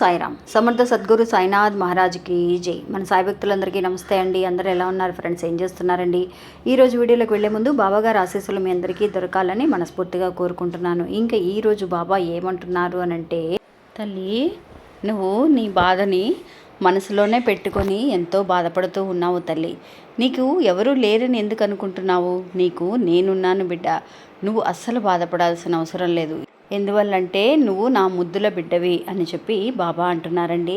సాయిరామ్. సమర్థ సద్గురు సాయినాథ్ మహారాజ్కి జై. మన సాయి భక్తులందరికీ నమస్తే అండి. అందరూ ఎలా ఉన్నారు ఫ్రెండ్స్? ఏం చేస్తున్నారండి? ఈ రోజు వీడియోలోకి వెళ్ళే ముందు బాబాగారు ఆశీస్సులు మీ అందరికీ దొరకాలని మనస్ఫూర్తిగా కోరుకుంటున్నాను. ఇంకా ఈరోజు బాబా ఏమంటున్నారు అని అంటే తల్లి నువ్వు నీ బాధని మనసులోనే పెట్టుకొని ఎంతో బాధపడుతూ ఉన్నావు తల్లి. నీకు ఎవరూ లేరని ఎందుకు అనుకుంటున్నావు? నీకు నేనున్నాను బిడ్డ. నువ్వు అస్సలు బాధపడాల్సిన అవసరం లేదు. ఎందువల్లంటే నువ్వు నా ముద్దుల బిడ్డవి అని చెప్పి బాబా అంటున్నారండి.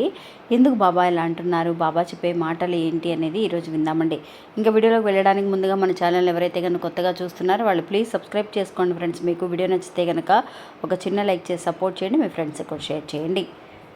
ఎందుకు బాబా ఇలా అంటున్నారు? బాబా చెప్పే మాటలు ఏంటి అనేది ఈరోజు విందామండి. ఇంకా వీడియోలోకి వెళ్ళడానికి ముందుగా మన ఛానల్ ఎవరైతే కనుక కొత్తగా చూస్తున్నారో వాళ్ళు ప్లీజ్ సబ్స్క్రైబ్ చేసుకోండి ఫ్రెండ్స్. మీకు వీడియో నచ్చితే కనుక ఒక చిన్న లైక్ చేసి సపోర్ట్ చేయండి. మీ ఫ్రెండ్స్ కూడా షేర్ చేయండి.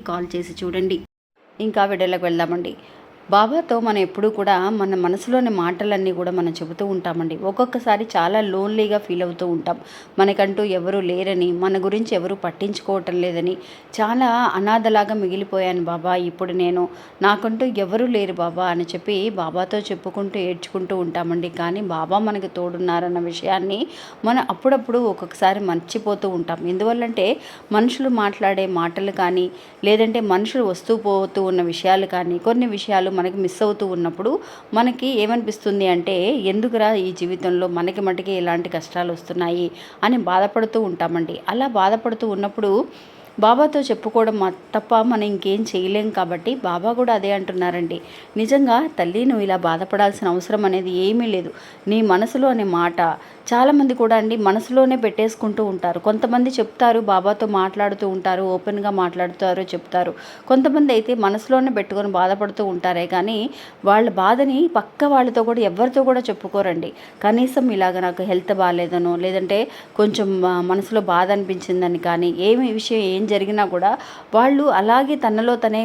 కాల్ చేసి చూడండి. ఇంకా వీడియోలోకి వెళ్దామండి. బాబాతో మనం ఎప్పుడూ కూడా మన మనసులోని మాటలన్నీ కూడా మనం చెబుతూ ఉంటామండి. ఒక్కొక్కసారి చాలా లోన్లీగా ఫీల్ అవుతూ ఉంటాం. మనకంటూ ఎవరు లేరని మన గురించి ఎవరు పట్టించుకోవటం లేదని చాలా అనాథలాగా మిగిలిపోయాను బాబా ఇప్పుడు నేను నాకంటూ ఎవరు లేరు బాబా అని చెప్పి బాబాతో చెప్పుకుంటూ ఏడ్చుకుంటూ ఉంటామండి. కానీ బాబా మనకి తోడున్నారన్న విషయాన్ని మనం అప్పుడప్పుడు ఒక్కొక్కసారి మర్చిపోతూ ఉంటాం. ఎందువల్లంటే మనుషులు మాట్లాడే మాటలు కానీ లేదంటే మనుషులు వస్తూ పోతూ ఉన్న విషయాలు కానీ కొన్ని విషయాలు మనకి మిస్ అవుతూ ఉన్నప్పుడు మనకి ఏమనిపిస్తుంది అంటే ఎందుకురా ఈ జీవితంలో మనకి మటుకి ఇలాంటి కష్టాలు వస్తున్నాయి అని బాధపడుతూ ఉంటామండి. అలా బాధపడుతూ ఉన్నప్పుడు బాబాతో చెప్పుకోవడం తప్ప మనం ఇంకేం చేయలేం కాబట్టి బాబా కూడా అదే అంటున్నారండి. నిజంగా తల్లి నువ్వు ఇలా బాధపడాల్సిన అవసరం అనేది ఏమీ లేదు. నీ మనసులో అనే మాట. చాలామంది కూడా అండి మనసులోనే పెట్టేసుకుంటూ ఉంటారు. కొంతమంది చెప్తారు బాబాతో మాట్లాడుతూ ఉంటారు ఓపెన్గా మాట్లాడుతారు చెప్తారు. కొంతమంది అయితే మనసులోనే పెట్టుకొని బాధపడుతూ ఉంటారే కానీ వాళ్ళ బాధని పక్క వాళ్ళతో కూడా ఎవరితో కూడా చెప్పుకోరండి. కనీసం ఇలాగ నాకు హెల్త్ బాగాలేదనో లేదంటే కొంచెం మనసులో బాధ అనిపించిందని కానీ ఏమి విషయం ఏం జరిగినా కూడా వాళ్ళు అలాగే తనలో తనే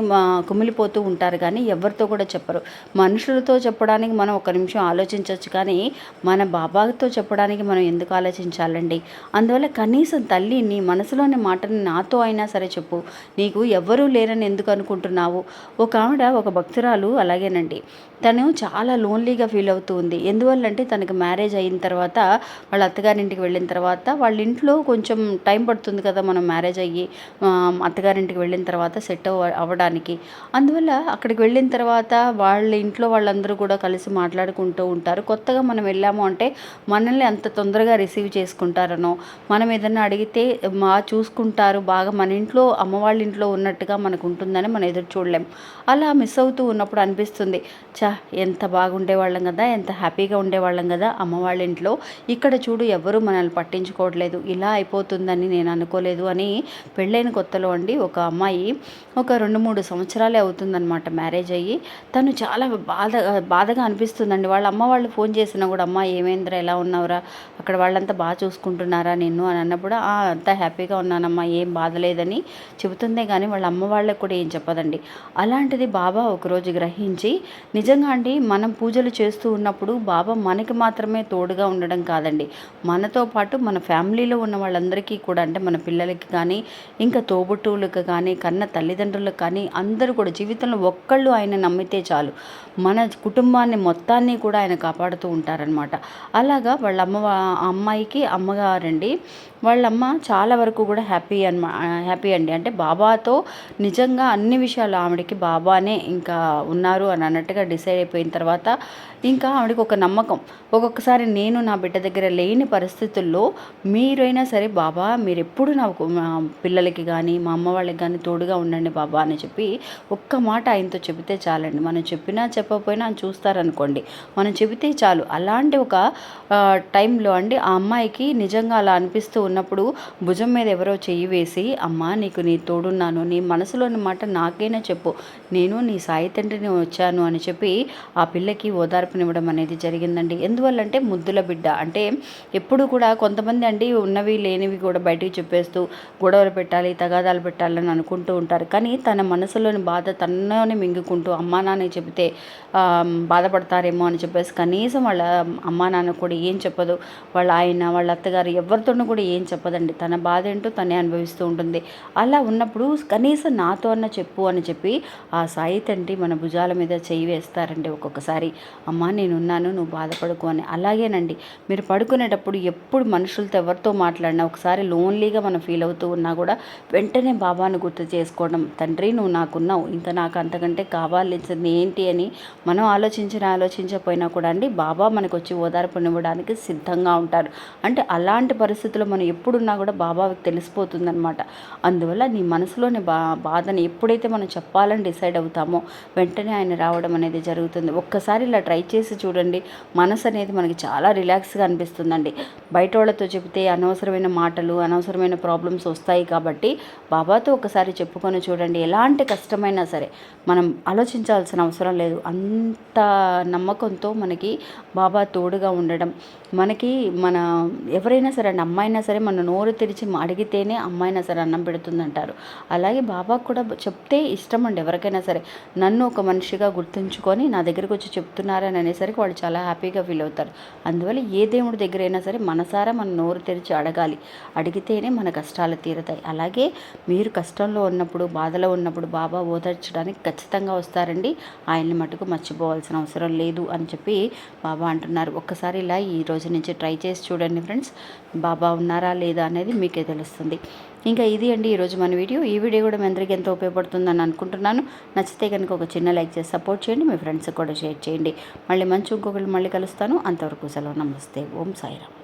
కుమిలిపోతూ ఉంటారు. కానీ ఎవరితో కూడా చెప్పరు. మనుషులతో చెప్పడానికి మనం ఒక నిమిషం ఆలోచించవచ్చు కానీ మన బాబాతో చెప్పడానికి మనం ఎందుకు ఆలోచించాలండి? అందువల్ల కనీసం తల్లి నీ మనసులోని మాటని నాతో అయినా సరే చెప్పు. నీకు ఎవ్వరూ లేరని ఎందుకు అనుకుంటున్నావు? ఒక ఆవిడ ఒక భక్తురాలు అలాగేనండి. తను చాలా లోన్లీగా ఫీల్ అవుతూ ఉంది. ఎందువల్లంటే తనకు మ్యారేజ్ అయిన తర్వాత వాళ్ళ అత్తగారింటికి వెళ్ళిన తర్వాత వాళ్ళ ఇంట్లో కొంచెం టైం పడుతుంది కదా మనం మ్యారేజ్ అయ్యి. అత్తగారింటికి వెళ్ళిన తర్వాత సెట్ అవ్వ అవ్వడానికి. అందువల్ల అక్కడికి వెళ్ళిన తర్వాత వాళ్ళ ఇంట్లో వాళ్ళందరూ కూడా కలిసి మాట్లాడుకుంటూ ఉంటారు. కొత్తగా మనం వెళ్ళాము అంటే మనల్ని అంత తొందరగా రిసీవ్ చేసుకుంటారనో మనం ఏదైనా అడిగితే మా చూసుకుంటారు బాగా మన ఇంట్లో అమ్మ వాళ్ళ ఇంట్లో ఉన్నట్టుగా మనకు ఉంటుందని మనం ఎదురు చూడలేం. అలా మిస్ అవుతూ ఉన్నప్పుడు అనిపిస్తుంది చా ఎంత బాగుండేవాళ్ళం కదా ఎంత హ్యాపీగా ఉండేవాళ్ళం కదా అమ్మ వాళ్ళ ఇంట్లో. ఇక్కడ చూడు ఎవరు మనల్ని పట్టించుకోవట్లేదు ఇలా అయిపోతుందని నేను అనుకోలేదు అని పెళ్ళైన కొత్తలో అండి ఒక అమ్మాయి ఒక రెండు మూడు సంవత్సరాలే అవుతుందన్నమాట మ్యారేజ్ అయ్యి. తను చాలా బాధ బాధగా అనిపిస్తుందండి. వాళ్ళ అమ్మ వాళ్ళు ఫోన్ చేసినా కూడా అమ్మ ఏమైందిరా? ఎలా ఉన్నావురా? అక్కడ వాళ్ళంతా బాగా చూసుకుంటున్నారా నిన్ను? అని అన్నప్పుడు అంతా హ్యాపీగా ఉన్నానమ్మా ఏం బాధ లేదని చెబుతుందే కానీ వాళ్ళ అమ్మ వాళ్ళకి కూడా ఏం చెప్పదండి. అలాంటిది బాబా ఒకరోజు గ్రహించి నిజంగా అండి మనం పూజలు చేస్తూ ఉన్నప్పుడు బాబా మనకి మాత్రమే తోడుగా ఉండడం కాదండి. మనతో పాటు మన ఫ్యామిలీలో ఉన్న వాళ్ళందరికీ కూడా అంటే మన పిల్లలకి కానీ ఇంకా తోబుట్టువులకు కానీ కన్న తల్లిదండ్రులకు కానీ అందరూ కూడా జీవితంలో ఒక్కళ్ళు ఆయన నమ్మితే చాలు. మన కుటుంబాన్ని మొత్తాన్ని కూడా ఆయన కాపాడుతూ ఉంటారనమాట అలాగా వాళ్ళ అమ్మ అమ్మాయికి అమ్మగారండి. వాళ్ళమ్మ చాలా వరకు కూడా హ్యాపీ అన్మా హ్యాపీ అండి. అంటే బాబాతో నిజంగా అన్ని విషయాలు ఆవిడకి బాబానే ఇంకా ఉన్నారు అని అన్నట్టుగా డిసైడ్ అయిపోయిన తర్వాత ఇంకా ఆవిడకి ఒక నమ్మకం. ఒక్కొక్కసారి నేను నా బిడ్డ దగ్గర లేని పరిస్థితుల్లో మీరైనా సరే బాబా మీరు ఎప్పుడు నాకు పిల్లలకి పిల్లలకి కానీ మా అమ్మ వాళ్ళకి కానీ తోడుగా ఉండండి బాబా అని చెప్పి ఒక్క మాట ఆయనతో చెబితే చాలండి. మనం చెప్పినా చెప్పకపోయినా ఆయన చూస్తారనుకోండి. మనం చెబితే చాలు. అలాంటి ఒక టైంలో అండి ఆ అమ్మాయికి నిజంగా అలా అనిపిస్తూ ఉన్నప్పుడు భుజం మీద ఎవరో చెయ్యి వేసి అమ్మ నీకు నీ తోడున్నాను. నీ మనసులోని మాట నాకైనా చెప్పు. నేను నీ సాయి తండ్రిని వచ్చాను అని చెప్పి ఆ పిల్లకి ఓదార్పునివ్వడం అనేది జరిగిందండి. ఎందువల్లంటే ముద్దుల బిడ్డ. అంటే ఎప్పుడు కూడా కొంతమంది అండి ఉన్నవి లేనివి కూడా బయటికి చెప్పేస్తూ గొడవలు పెట్టాలి పెట్టాలి తగాదాలు పెట్టాలని అనుకుంటూ ఉంటారు. కానీ తన మనసులోని బాధ తనలోనే మింగుకుంటూ అమ్మా నాన్న చెబితే బాధపడతారేమో అని చెప్పేసి కనీసం వాళ్ళ అమ్మా నాన్న కూడా ఏం చెప్పదు. వాళ్ళ ఆయన వాళ్ళ అత్తగారు ఎవరితోనూ కూడా ఏం చెప్పదండి. తన బాధ ఏంటో తనే అనుభవిస్తూ ఉంటుంది. అలా ఉన్నప్పుడు కనీసం నాతో అన్న చెప్పు అని చెప్పి ఆ సాయి తండ్రి మన భుజాల మీద చేయి వేస్తారండి ఒక్కొక్కసారి. అమ్మా నేనున్నాను నువ్వు బాధపడుకో అని. అలాగేనండి. మీరు పడుకునేటప్పుడు ఎప్పుడు మనుషులతో ఎవరితో మాట్లాడినా ఒకసారి లోన్లీగా మనం ఫీల్ అవుతూ ఉన్నా కూడా వెంటనే బాబాను గుర్తు చేసుకోవడం తండ్రి నువ్వు నాకున్నావు. ఇంకా నాకు అంతకంటే కావాల్సింది ఏంటి అని మనం ఆలోచించిన ఆలోచించకపోయినా కూడా అండి బాబా మనకు వచ్చి ఓదార్పునివ్వడానికి సిద్ధంగా ఉంటారు. అంటే అలాంటి పరిస్థితుల్లో మనం ఎప్పుడున్నా కూడా బాబాకి తెలిసిపోతుందనమాట అందువల్ల నీ మనసులోని బా బాధని ఎప్పుడైతే మనం చెప్పాలని డిసైడ్ అవుతామో వెంటనే ఆయన రావడం అనేది జరుగుతుంది. ఒక్కసారి ఇలా ట్రై చేసి చూడండి మనసు అనేది మనకి చాలా రిలాక్స్గా అనిపిస్తుందండి. బయట వాళ్ళతో చెబితే అనవసరమైన మాటలు అనవసరమైన ప్రాబ్లమ్స్ వస్తాయి కాబట్టి బాబాతో ఒకసారి చెప్పుకొని చూడండి ఎలాంటి కష్టమైనా సరే మనం ఆలోచించాల్సిన అవసరం లేదు. అంత నమ్మకంతో మనకి బాబా తోడుగా ఉండడం మనకి మన ఎవరైనా సరే అండి అమ్మాయినా సరే మన నోరు తెరిచి అడిగితేనే అమ్మాయినా సరే అన్నం పెడుతుందంటారు. అలాగే బాబాకు కూడా చెప్తే ఇష్టం అండి ఎవరికైనా సరే. నన్ను ఒక మనిషిగా గుర్తుంచుకొని నా దగ్గరికి వచ్చి చెప్తున్నారని అనేసరికి వాళ్ళు చాలా హ్యాపీగా ఫీల్ అవుతారు. అందువల్ల ఏ దేవుడి దగ్గరైనా సరే మనసారా మన నోరు తెరిచి అడగాలి. అడిగితేనే మన కష్టాలు తీరుతాయి. అలాగే మీరు కష్టంలో ఉన్నప్పుడు బాధలో ఉన్నప్పుడు బాబా ఓదార్చడానికి ఖచ్చితంగా వస్తారండి. ఆయన్ని మటుకు మర్చిపోవాల్సిన అవసరం లేదు అని చెప్పి బాబా అంటున్నారు. ఒక్కసారి ఇలా ఈ రోజు నుంచి ట్రై చేసి చూడండి ఫ్రెండ్స్. బాబా ఉన్నారా లేదా అనేది మీకే తెలుస్తుంది. ఇంకా ఇది అండి ఈరోజు మన వీడియో. ఈ వీడియో కూడా మీ అందరికీ ఎంతో ఉపయోగపడుతుందని అనుకుంటున్నాను. నచ్చితే కనుక ఒక చిన్న లైక్ చేసి సపోర్ట్ చేయండి. మీ ఫ్రెండ్స్కి కూడా షేర్ చేయండి. మళ్ళీ మంచి ఇంకొకళ్ళు మళ్ళీ కలుస్తాను. అంతవరకు సెలవు. నమస్తే. ఓం సాయిరామ్.